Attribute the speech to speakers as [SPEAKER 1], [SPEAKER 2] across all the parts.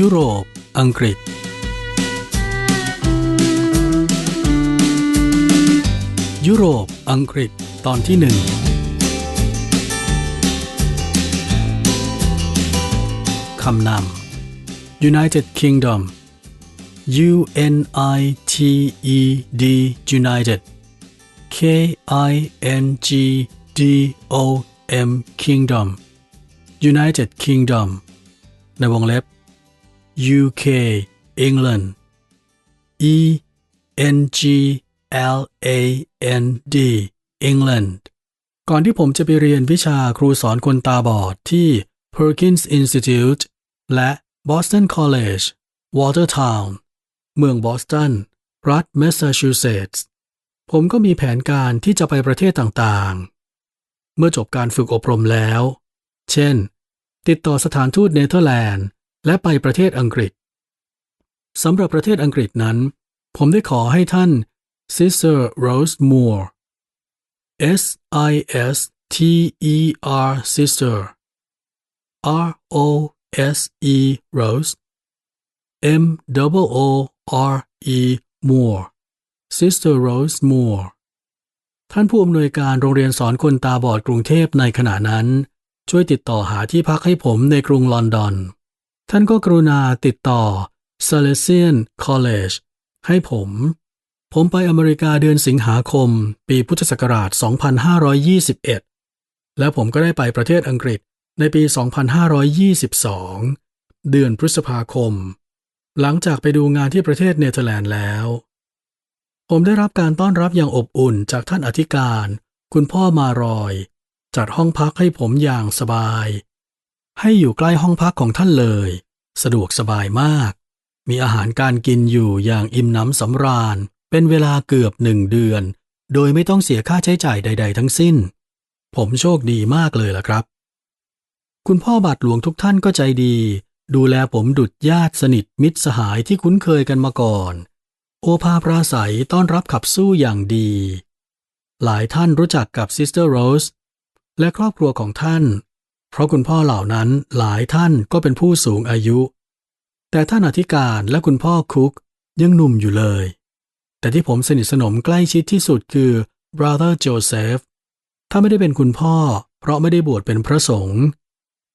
[SPEAKER 1] ยุโรป อังกฤษ ยุโรป อังกฤษ ตอนที่หนึ่ง คำนำ United Kingdom U N I T E D United K I N G D O M Kingdom United Kingdom ในวงเล็บ UK England E N G L A N D England ก่อนที่ผมจะไปเรียนวิชาครูสอนคนตาบอดที่ Perkins Institute และ Boston College Watertown เมืองบอสตัน รัฐแมสซาชูเซตส์ผมก็มีแผนการที่จะไปประเทศต่างๆ เมื่อจบการฝึกอบรมแล้ว เช่น ติดต่อสถานทูตเนเธอร์แลนด์ และไปประเทศอังกฤษสำหรับประเทศอังกฤษนั้น ผมได้ขอให้ท่าน Sister Rose Moore S I S T E R Sister R O S E Rose M O O R E Moore Sister Rose Moore ท่านผู้อำนวยการโรงเรียนสอนคนตาบอดกรุงเทพในขณะนั้น ช่วยติดต่อหาที่พักให้ผมในกรุงลอนดอน ท่านก็กรุณาติดต่อ Salesian College ให้ผม ผมไปอเมริกาเดือนสิงหาคม ปีพุทธศักราช 2521 และผมก็ได้ไปประเทศอังกฤษในปี 2522 เดือนพฤษภาคม หลังจากไปดูงานที่ประเทศเนเธอร์แลนด์แล้ว ผมได้รับการต้อนรับอย่างอบอุ่นจากท่านอธิการ คุณพ่อมารอย จัดห้องพักให้ผมอย่างสบาย ให้อยู่ใกล้ห้องพักของท่านเลย สะดวกสบายมาก มีอาหารการกินอยู่อย่างอิ่มหนำสำราญ เป็นเวลาเกือบหนึ่งเดือน โดยไม่ต้องเสียค่าใช้จ่ายใด ๆ ทั้งสิ้น ผมโชคดีมากเลยล่ะครับ คุณพ่อบาทหลวงทุกท่านก็ใจดี ดูแลผมดุดญาติสนิทมิตรสหายที่คุ้นเคยกันมาก่อน โอภาปราศัยต้อนรับขับสู้อย่างดี หลายท่านรู้จักกับซิสเตอร์โรสและครอบครัวของท่าน เพราะคุณพ่อเหล่านั้นหลายท่านก็เป็นผู้สูงอายุ แต่ท่านอธิการและคุณพ่อคุกยังหนุ่มอยู่เลย แต่ที่ผมสนิทสนมใกล้ชิดที่สุดคือ brother Joseph ถ้าไม่ได้เป็นคุณพ่อ เพราะไม่ได้บวชเป็นพระสงฆ์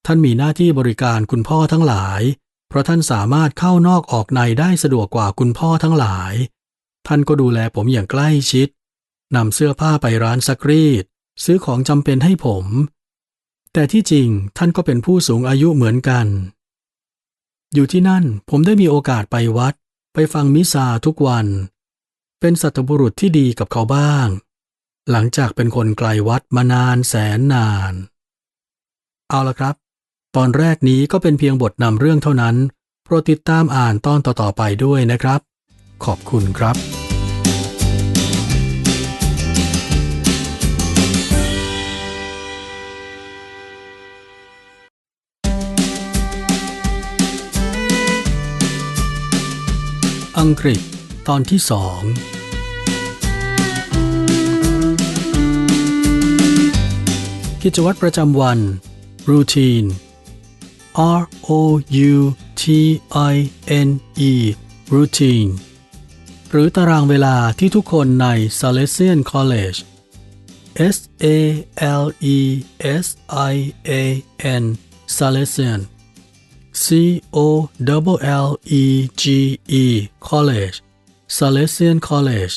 [SPEAKER 1] ท่านมีหน้าที่บริการคุณพ่อทั้งหลาย เพราะท่านสามารถเข้านอกออกในได้สะดวกกว่าคุณพ่อทั้งหลาย ท่านก็ดูแลผมอย่างใกล้ชิดนำเสื้อผ้าไปร้านซักรีด ซื้อของจำเป็นให้ผม แต่ที่จริงท่านก็เป็นผู้สูงอายุเหมือนกัน อยู่ที่นั่นผมได้มีโอกาสไปวัด ไปฟังมิซาทุกวัน เป็นสัตบุรุษที่ดีกับเขาบ้าง หลังจากเป็นคนไกลวัดมานานแสนนาน เอาละครับ ตอนแรกนี้ก็เป็นเพียงบทนำเรื่องเท่านั้น โปรดติดตามอ่านตอนต่อๆไปด้วยนะครับ ขอบคุณครับ อังกฤษตอนที่สองกิจวัตรประจำวัน routine R O U T I N E routine หรือตารางเวลาที่ทุกคนใน Salesian College S A L E S I A N Salesian C O L L E G E College Salesian College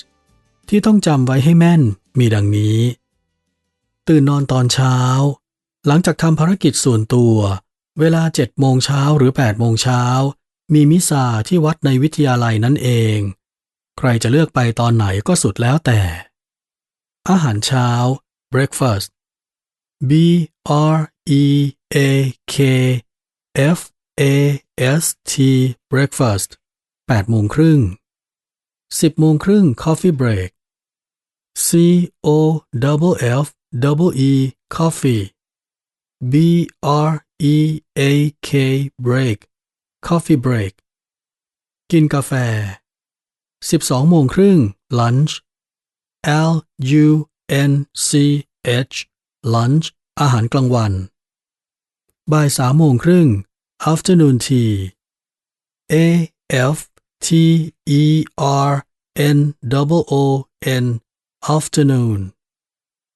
[SPEAKER 1] ที่ต้องจำไว้ให้แม่นมีดังนี้ ตื่นนอนตอนเช้า หลังจากทำภารกิจส่วนตัว เวลา7โมงเช้าหรือ8โมงเช้า มีมิซาที่วัดในวิทยาลัยนั่นเอง ใครจะเลือกไปตอนไหนก็สุดแล้วแต่ อาหารเช้า breakfast B R E A K F A S T breakfast 8โมงครึ่ง10โมงครึ่ง coffee break C O double F double E coffee B R E A K break coffee break กินกาแฟ 12โมงครึ่ง lunch L U N C H lunch อาหารกลางวัน บ่ายสามโมงครึ่ง afternoon tea A F T E R N O O N afternoon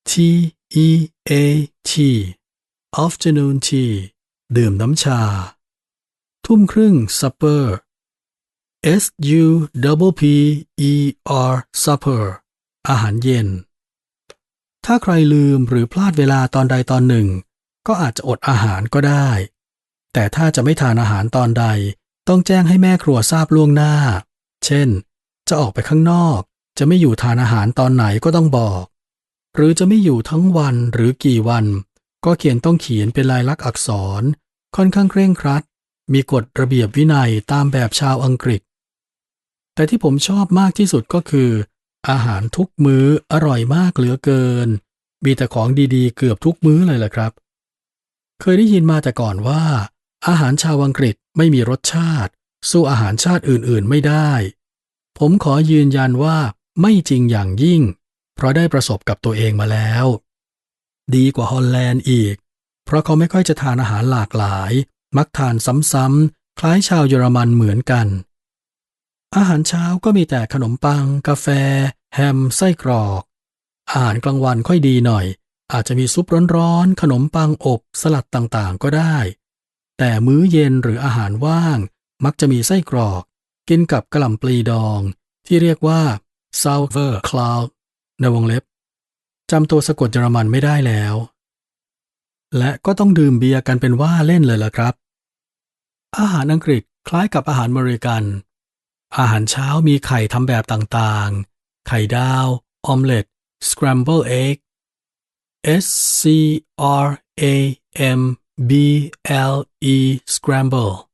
[SPEAKER 1] T E A T afternoon tea ดื่มน้ำชา ทุ่มครึ่ง supper S U P P E R supper อาหารเย็น ถ้าใครลืมหรือพลาดเวลาตอนใดตอนหนึ่ง ก็อาจจะอดอาหารก็ได้ แต่ถ้าจะไม่ทานอาหารตอนใด ต้องแจ้งให้แม่ครัวทราบล่วงหน้า เช่น จะออกไปข้างนอก จะไม่อยู่ทานอาหารตอนไหนก็ต้องบอก หรือจะไม่อยู่ทั้งวันหรือกี่วัน ก็เขียนต้องเขียนเป็นลายลักษณ์อักษร ค่อนข้างเคร่งครัด มีกฎระเบียบวินัยตามแบบชาวอังกฤษ แต่ที่ผมชอบมากที่สุดก็คือ อาหารทุกมื้ออร่อยมากเหลือเกิน มีแต่ของดีๆ เกือบทุกมื้อเลยแหละครับ เคยได้ยินมาแต่ก่อนว่า อาหารชาวอังกฤษไม่มีรสชาติ สู้อาหารชาติอื่นๆไม่ได้ ผมขอยืนยันว่าไม่จริงอย่างยิ่ง เพราะได้ประสบกับตัวเองมาแล้ว ดีกว่าฮอลแลนด์อีก เพราะเขาไม่ค่อยจะทานอาหารหลากหลาย มักทานซ้ำๆ คล้ายชาวเยอรมันเหมือนกัน อาหารเช้าก็มีแต่ขนมปัง กาแฟ แฮม ไส้กรอก อาหารกลางวันค่อยดีหน่อย อาจจะมีซุปร้อนๆ ขนมปังอบ สลัดต่างๆ ก็ได้ แต่มื้อเย็นหรืออาหารว่าง มักจะมีไส้กรอก กินกับกระหล่ำปลีดอง ที่เรียกว่า sour cloud ในวงเล็บจำตัวสะกดเยอรมันไม่ได้แล้ว และก็ต้องดื่มเบียร์กันเป็นว่าเล่นเลยล่ะครับ อาหารอังกฤษคล้ายกับอาหารอเมริกัน อาหารเช้ามีไข่ทำแบบต่างๆ ไข่ดาว ออมเล็ต scramble egg S C R A M B L E scramble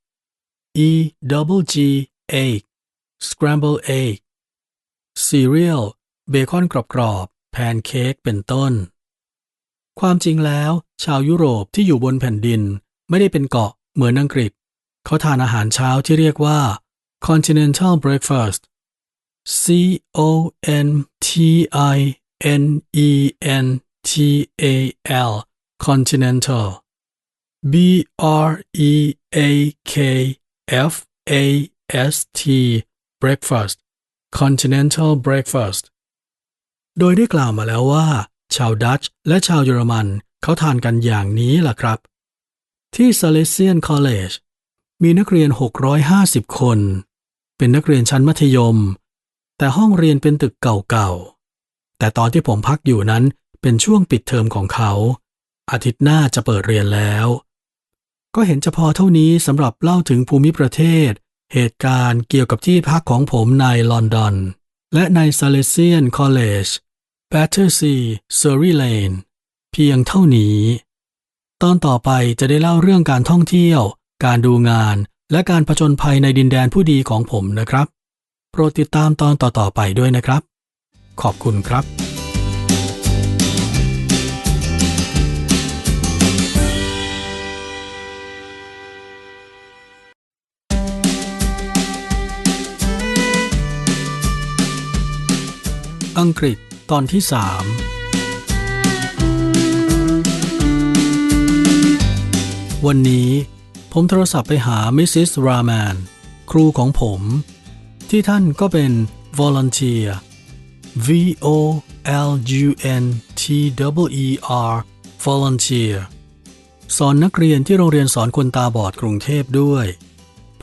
[SPEAKER 1] E double G egg scramble egg cereal เบคอนกรอบๆแพนเค้กเป็นต้น ความจริงแล้ว ชาวยุโรปที่อยู่บนแผ่นดิน ไม่ได้เป็นเกาะเหมือนอังกฤษ เขาทานอาหารเช้าที่เรียกว่า continental breakfast C O N T I N E N T A L continental B R E A K F A S T breakfast continental breakfast โดยได้กล่าวมาแล้วว่า ชาวดัตช์และชาวเยอรมันเขาทานกันอย่างนี้ล่ะครับ ที่ Salesian College มีนักเรียน 650 คน เป็นนักเรียนชั้นมัธยม แต่ห้องเรียนเป็นตึกเก่าๆ แต่ตอนที่ผมพักอยู่นั้นเป็นช่วงปิดเทอมของเขา อาทิตย์หน้าจะเปิดเรียนแล้ว ก็เห็นจะพอเท่านี้สำหรับเล่าถึงภูมิประเทศ เหตุการณ์เกี่ยวกับที่พักของผมในลอนดอน และใน Salesian College Battersea Surrey Lane เพียงเท่านี้ ตอนต่อไปจะได้เล่าเรื่องการท่องเที่ยว การดูงาน และการผจญภัยในดินแดนผู้ดีของผมนะครับ โปรดติดตามตอนต่อๆไปด้วยนะครับ ขอบคุณครับ อังกฤษตอนที่สามวันนี้ผมโทรศัพท์ไปหามิสซิสราแมนครูของผม ที่ท่านก็เป็น volunteer V O L U N T E R volunteer สอนนักเรียนที่โรงเรียนสอนคนตาบอดกรุงเทพด้วย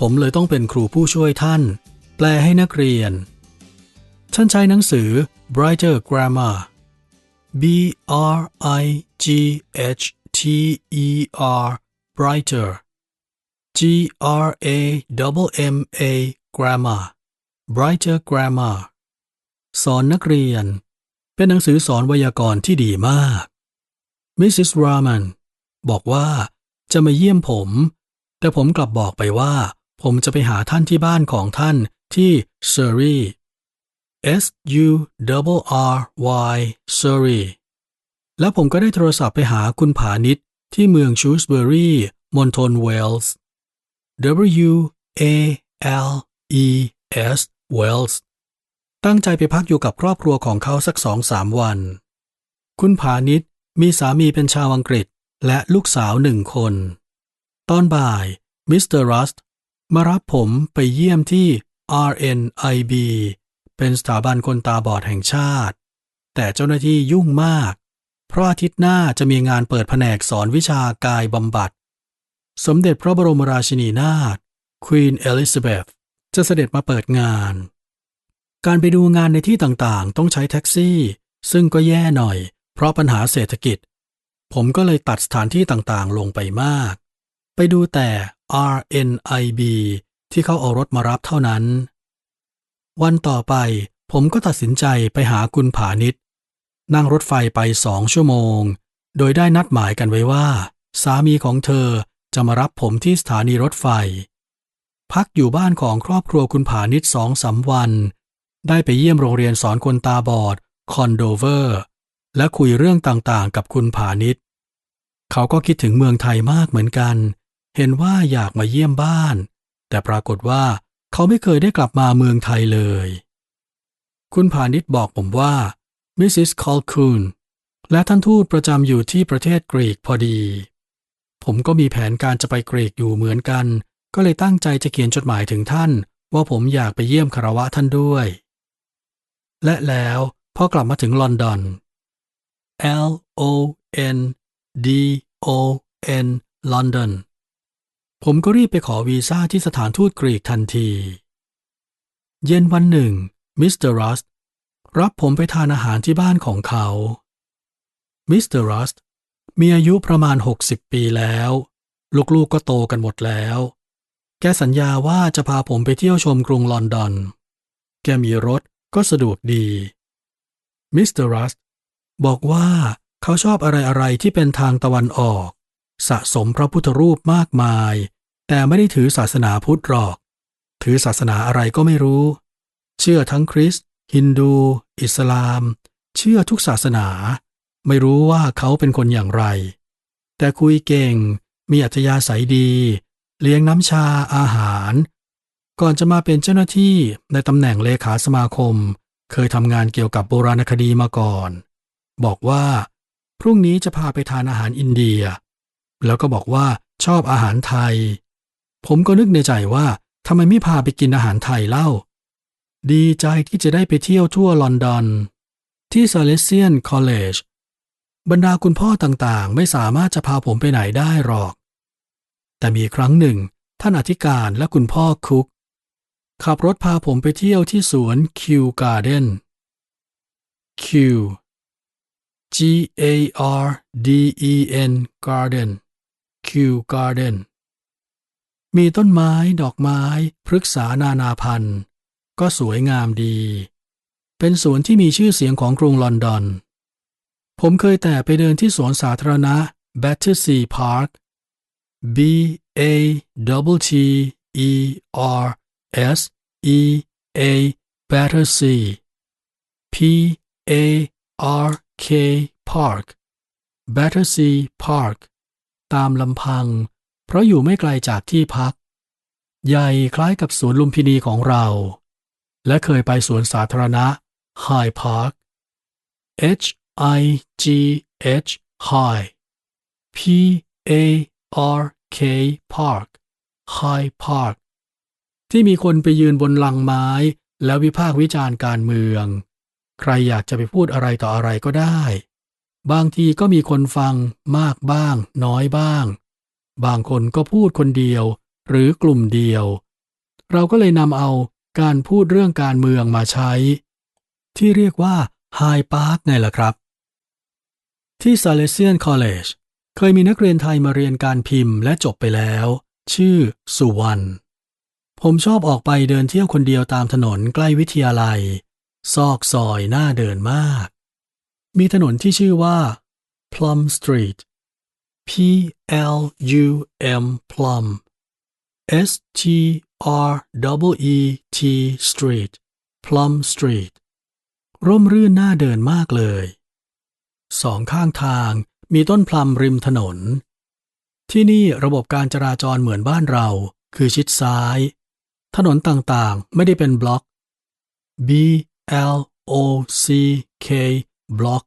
[SPEAKER 1] ผมเลยต้องเป็นครูผู้ช่วยท่าน แปลให้นักเรียน ท่านใช้หนังสือ Brighter Grammar B R I G H T E R Brighter G R A M M A Grammar Brighter Grammar สอนนักเรียน เป็นหนังสือสอนไวยากรณ์ที่ดีมากมิสซิสรามันบอกว่าจะมาเยี่ยมผม แต่ผมกลับบอกไปว่า ผมจะไปหาท่านที่บ้านของท่านที่เซอรี S U R R Y Surrey แล้วผมก็ได้โทรศัพท์ไปหาคุณผานิชที่เมืองชูสเบอรีมณฑลเวลส์ W A L E S Wales ตั้งใจไปพักอยู่กับครอบครัวของเขาสักสองสามวัน คุณผานิชมีสามีเป็นชาวอังกฤษและลูกสาวหนึ่งคน ตอนบ่าย มิสเตอร์รัสมารับผมไปเยี่ยมที่ RNIB เป็นสถาบันคนตาบอดแห่งชาติ แต่เจ้าหน้าที่ยุ่งมาก เพราะอาทิตย์หน้าจะมีงานเปิดแผนกสอนวิชากายบำบัด สมเด็จพระบรมราชินีนาถ Queen Elizabeth จะเสด็จมาเปิดงาน การไปดูงานในที่ต่างๆ ต้องใช้แท็กซี่ ซึ่งก็แย่หน่อย เพราะปัญหาเศรษฐกิจ ผมก็เลยตัดสถานที่ต่างๆ ลงไปมาก ไปดูแต่ RNIB ที่เขาเอารถมารับเท่านั้น วันต่อไปผมก็ตัดสินใจไปหาคุณผานิชนั่งรถไฟไปสองชั่วโมง โดยได้นัดหมายกันไว้ว่า สามีของเธอจะมารับผมที่สถานีรถไฟ พักอยู่บ้านของครอบครัวคุณผานิชสองสาวัน ได้ไปเยี่ยมโรงเรียนสอนคนตาบอดคอนโดเวอร์ และคุยเรื่องต่างๆ กับคุณผานิชเขาก็คิดถึงเมืองไทยมากเหมือนกัน เห็นว่าอยากมาเยี่ยมบ้าน แต่ปรากฏว่า เขาไม่เคยได้กลับมาเมืองไทยเลย คุณผานิชบอกผมว่า มิสซิสคอลคูนและท่านทูตประจำอยู่ที่ประเทศกรีกพอดี ผมก็มีแผนการจะไปกรีกอยู่เหมือนกัน ก็เลยตั้งใจจะเขียนจดหมายถึงท่าน ว่าผมอยากไปเยี่ยมคารวะท่านด้วย และแล้วพอกลับมาถึงลอนดอน L O N D O N London ผมก็รีบไปขอวีซ่าที่สถานทูตกรีกทันที เย็นวันหนึ่ง มิสเตอร์รัสรับผมไปทานอาหารที่บ้านของเขา มิสเตอร์รัสมีอายุประมาณ 60 ปีแล้ว ลูกๆกก็โตกันหมดแล้ว แกสัญญาว่าจะพาผมไปเที่ยวชมกรุงลอนดอน แกมีรถก็สะดวกดี มิสเตอร์รัสบอกว่าเขาชอบอะไรๆที่เป็นทางตะวันออก สะสมพระพุทธรูปมากมาย แต่ไม่ได้ถือศาสนาพุทธหรอก ถือศาสนาอะไรก็ไม่รู้ เชื่อทั้งคริสต์ฮินดู อิสลาม เชื่อทุกศาสนา ไม่รู้ว่าเขาเป็นคนอย่างไร แต่คุยเก่ง มีอัธยาศัยดี เลี้ยงน้ำชาอาหาร ก่อนจะมาเป็นเจ้าหน้าที่ในตำแหน่งเลขาสมาคม เคยทำงานเกี่ยวกับโบราณคดีมาก่อน บอกว่า พรุ่งนี้จะพาไปทานอาหารอินเดีย แล้วก็บอกว่าชอบอาหารไทย ผมก็นึกในใจว่าทำไมไม่พาไปกินอาหารไทยเล่า ดีใจที่จะได้ไปเที่ยวทั่วลอนดอน ที่ซาเลเซียนคอลเลจบรรดาคุณพ่อต่างๆ ไม่สามารถจะพาผมไปไหนได้หรอก แต่มีครั้งหนึ่ง ท่านอธิการและคุณพ่อคุก ขับรถพาผมไปเที่ยวที่สวนคิวการ์เดน Q G A R D E N Garden Q Garden มีต้นไม้ดอกไม้พฤกษานานาพันธุ์ ก็สวยงามดี เป็นสวนที่มีชื่อเสียงของกรุงลอนดอน ผมเคยแต่ไปเดินที่สวนสาธารณะ Battersea Park B A T E R S E A Battersea P A R K Park Battersea Park ตามลำพัง เพราะอยู่ไม่ไกลจากที่พัก ใหญ่คล้ายกับสวนลุมพินีของเรา และเคยไปสวนสาธารณะ High Park H I G H High P A R K Park High Park ที่มีคนไปยืนบนลังไม้ แล้ววิพากษ์วิจารณ์การเมือง ใครอยากจะไปพูดอะไรต่ออะไรก็ได้ บางทีก็มีคนฟังมากบ้าง น้อยบ้าง บางคนก็พูดคนเดียว หรือกลุ่มเดียว เราก็เลยนำเอาการพูดเรื่องการเมืองมาใช้ ที่เรียกว่าไฮพาร์คไงล่ะครับ ที่ Salesian College เคยมีนักเรียนไทยมาเรียนการพิมพ์และจบไปแล้ว ชื่อ สุวรรณผมชอบออกไปเดินเที่ยวคนเดียวตามถนนใกล้วิทยาลัย ซอกซอยน่าเดินมาก มีถนนที่ชื่อว่า Plum Street P L U M Plum S T R E T Street Plum Street ร่มรื่นน่าเดินมากเลย สองข้างทางมีต้นพลัมริมถนน ที่นี่ระบบการจราจรเหมือนบ้านเรา คือชิดซ้าย ถนนต่างๆไม่ได้เป็นบล็อก B L O C K บล็อก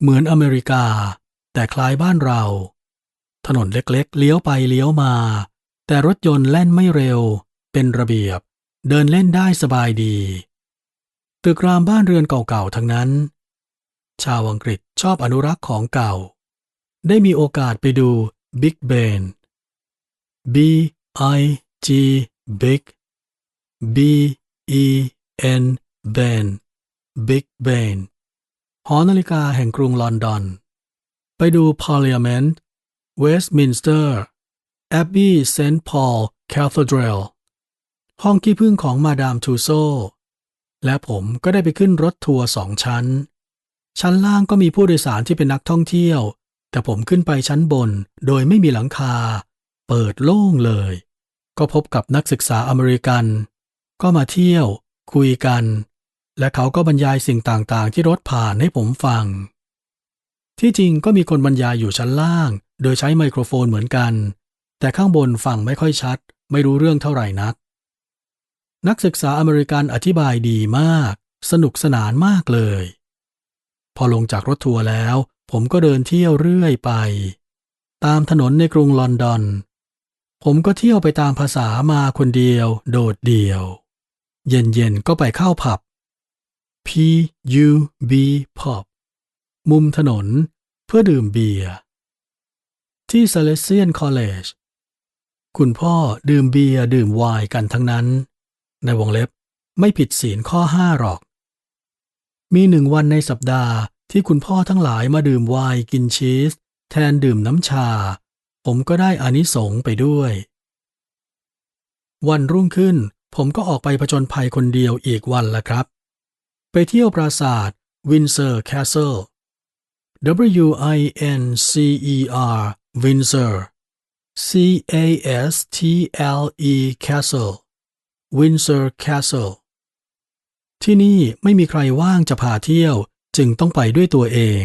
[SPEAKER 1] เหมือนอเมริกา แต่คล้ายบ้านเรา ถนนเล็กๆ เลี้ยวไปเลี้ยวมา แต่รถยนต์แล่นไม่เร็ว เป็นระเบียบ เดินเล่นได้สบายดี ตึกรามบ้านเรือนเก่าๆทั้งนั้น ชาวอังกฤษชอบอนุรักษ์ของเก่า ได้มีโอกาสไปดูบิ๊กเบน B I G Big B E N Ben Big Ben หอนาฬิกาแห่งกรุงลอนดอน ไปดู Parliament Westminster Abbey St Paul Cathedral ห้องขี้ผึ้งของมาดามทูโซ และผมก็ได้ไปขึ้นรถทัวร์สองชั้น ชั้นล่างก็มีผู้โดยสารที่เป็นนักท่องเที่ยว แต่ผมขึ้นไปชั้นบนโดยไม่มีหลังคา เปิดโล่งเลย ก็พบกับนักศึกษาอเมริกัน ก็มาเที่ยว คุยกัน และเขาก็บรรยายสิ่งต่างๆ ที่รถผ่านให้ผมฟัง ที่จริงก็มีคนบรรยายอยู่ชั้นล่าง โดยใช้ไมโครโฟนเหมือนกัน แต่ข้างบนฟังไม่ค่อยชัด ไม่รู้เรื่องเท่าไหร่นัก นักศึกษาอเมริกันอธิบายดีมาก สนุกสนานมากเลย พอลงจากรถทัวร์แล้ว ผมก็เดินเที่ยวเรื่อยไป ตามถนนในกรุงลอนดอน ผมก็เที่ยวไปตามภาษามาคนเดียว โดดเดี่ยว เย็นๆก็ไปเข้าผับ P U B Pub มุมถนนเพื่อดื่มเบียร์ที่ Salesian College คุณพ่อดื่มเบียร์ดื่มไวน์กันทั้งนั้น ในวงเล็บไม่ผิดศีลข้อห้าหรอก มีหนึ่งวันในสัปดาห์ที่คุณพ่อทั้งหลายมาดื่มไวน์กินชีส แทนดื่มน้ำชา ผมก็ได้อานิสงส์ไปด้วย วันรุ่งขึ้นผมก็ออกไปผจญภัยคนเดียวอีกวันละครับ ไปเที่ยวปราสาทวินเซอร์แคสเซิล W I N C E R Windsor C A S T L E Castle Windsor Castle ที่นี่ไม่มีใครว่างจะพาเที่ยวจึงต้องไปด้วยตัวเอง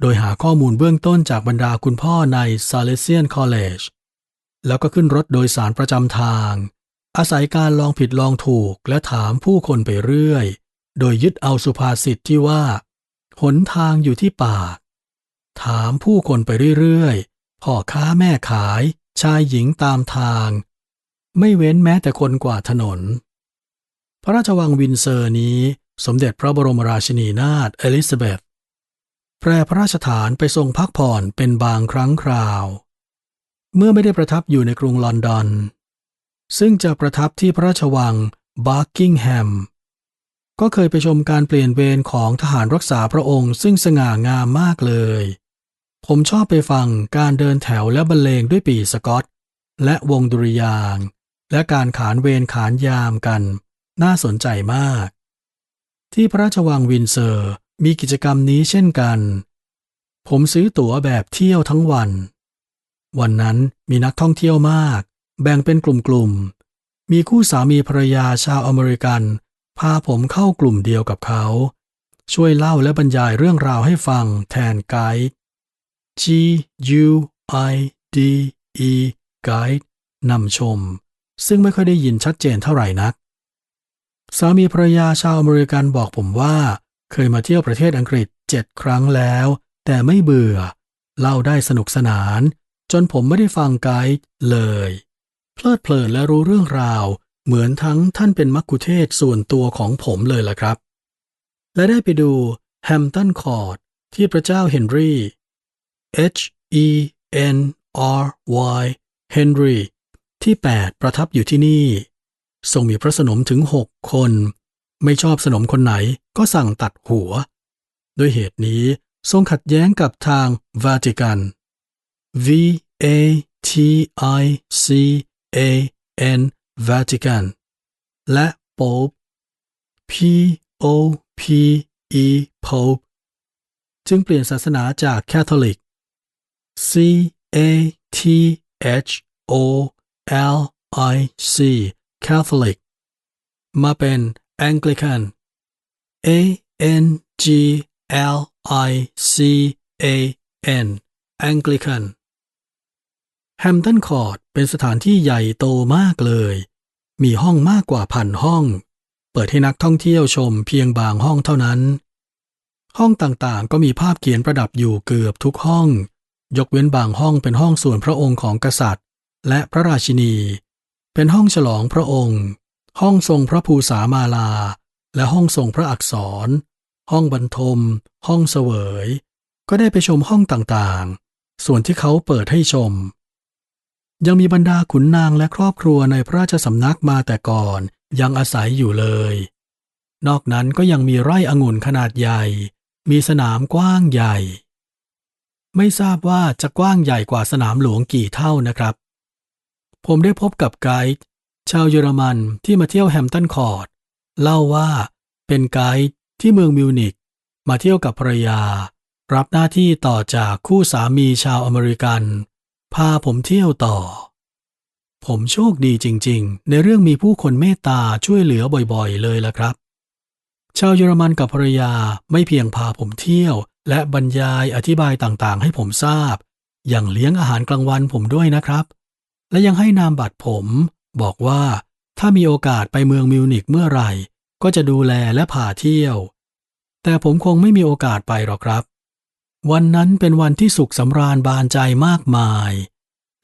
[SPEAKER 1] โดยหาข้อมูลเบื้องต้นจากบรรดาคุณพ่อใน Salesian College แล้วก็ขึ้นรถโดยสารประจำทาง อาศัยการลองผิดลองถูกและถามผู้คนไปเรื่อย โดยยึดเอาสุภาษิตที่ว่า หนทางอยู่ที่ปาก ถามผู้คนไปเรื่อยๆพ่อค้าแม่ขาย ชายหญิงตามทาง ไม่เว้นแม้แต่คนกว่าถนน พระราชวังวินเซอร์นี้ สมเด็จพระบรมราชินีนาถเอลิซาเบธแปรพระราชฐานไปทรงพักผ่อนเป็นบางครั้งคราว เมื่อไม่ได้ประทับอยู่ในกรุงลอนดอน ซึ่งจะประทับที่พระราชวังบาร์กิงแฮม ก็เคยไปชมการเปลี่ยนเวรของทหารรักษาพระองค์ ซึ่งสง่างามมากเลย ผมชอบไปฟังการเดินแถวและบรรเลงด้วยปีสกอต และวงดุริยาง และการขานเวรขานยามกัน น่าสนใจมาก ที่พระราชวังวินเซอร์มีกิจกรรมนี้เช่นกัน ผมซื้อตั๋วแบบเที่ยวทั้งวัน วันนั้นมีนักท่องเที่ยวมาก แบ่งเป็นกลุ่มๆ มีคู่สามีภรรยาชาวอเมริกัน พาผมเข้ากลุ่มเดียวกับเขา ช่วยเล่าและบรรยายเรื่องราวให้ฟังแทนไกด์ G U I D E Guide นำชม ซึ่งไม่ค่อยได้ยินชัดเจนเท่าไหร่นัก สามีภรรยาชาวอเมริกันบอกผมว่า เคยมาเที่ยวประเทศอังกฤษเจ็ดครั้งแล้ว แต่ไม่เบื่อ เล่าได้สนุกสนาน จนผมไม่ได้ฟังไกด์เลย เพลิดเพลินและรู้เรื่องราว เหมือนทั้งท่านเป็นมักคุเทศส่วนตัวของผมเลยล่ะครับ และได้ไปดูแฮมตันคอร์ดที่พระเจ้าเฮนรี่ H E N R Y Henry ที่ 8 ประทับอยู่ที่นี่ ทรงมีพระสนมถึง 6 คน ไม่ชอบสนมคนไหนก็สั่งตัดหัว ด้วยเหตุนี้ทรงขัดแย้งกับทางวาติกัน V A T I C A N Vatican และโป๊ป P O P E Pope จึงเปลี่ยนศาสนาจากแคทอลิก C A T H O L I C Catholic มาเป็น Anglican A N G L I C A N Anglican แฮมตันคอร์ดเป็นสถานที่ใหญ่โตมากเลย มีห้องมากกว่าพันห้อง เปิดให้นักท่องเที่ยวชมเพียงบางห้องเท่านั้น ห้องต่างๆ ก็มีภาพเขียนประดับอยู่เกือบทุกห้อง ยกเว้นบางห้องเป็นห้องส่วนพระองค์ของกษัตริย์ และพระราชินี เป็นห้องฉลองพระองค์ ห้องทรงพระภูษามาลา และห้องทรงพระอักษร ห้องบรรทม ห้องเสวย ก็ได้ไปชมห้องต่างๆ ส่วนที่เขาเปิดให้ชม ยังมีบรรดาขุนนางและครอบครัวในพระราชสำนักมาแต่ก่อน ยังอาศัยอยู่เลย นอกนั้นก็ยังมีไร่องุ่นขนาดใหญ่ มีสนามกว้างใหญ่ ไม่ทราบว่าจะกว้างใหญ่กว่าสนามหลวงกี่เท่านะครับ ผมได้พบกับไกด์ชาวเยอรมันที่มาเที่ยวแฮมตันคอร์ดเล่าว่าเป็นไกด์ที่เมืองมิวนิกมาเที่ยวกับภรรยา รับหน้าที่ต่อจากคู่สามีชาวอเมริกัน พาผมเที่ยวต่อ ผมโชคดีจริง ๆ ในเรื่องมีผู้คนเมตตาช่วยเหลือบ่อยๆ เลยละครับ ชาวเยอรมันกับภรรยาไม่เพียงพาผมเที่ยว และบรรยายอธิบายต่างๆ ให้ผมทราบ อย่างเลี้ยงอาหารกลางวันผมด้วยนะครับ และยังให้นามบัตรผม บอกว่าถ้ามีโอกาสไปเมืองมิวนิกเมื่อไหร่ ก็จะดูแลและพาเที่ยว แต่ผมคงไม่มีโอกาสไปหรอกครับ วันนั้นเป็นวันที่สุขสำราญบานใจมากมาย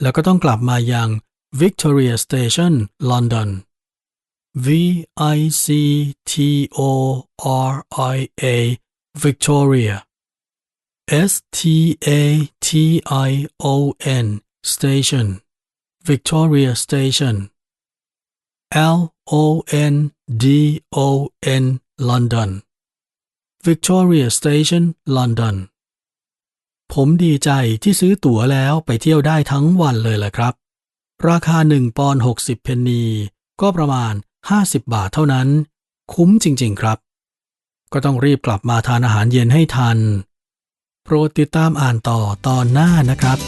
[SPEAKER 1] แล้วก็ต้องกลับมายัง Victoria Station ลอนดอน V I C T O R I A Victoria S T A T I O N Station Victoria Station L O N D O N London Victoria Station London ผมดีใจที่ซื้อตั๋วแล้วไปเที่ยวได้ทั้งวันเลยแหละครับ ราคา1ปอนด์60 เพนนี ก็ประมาณ 50 บาทเท่านั้น คุ้มจริง ๆ ครับ ก็ต้องรีบกลับมาทานอาหารเย็นให้ทัน โปรดติดตามอ่านต่อตอนหน้านะครับ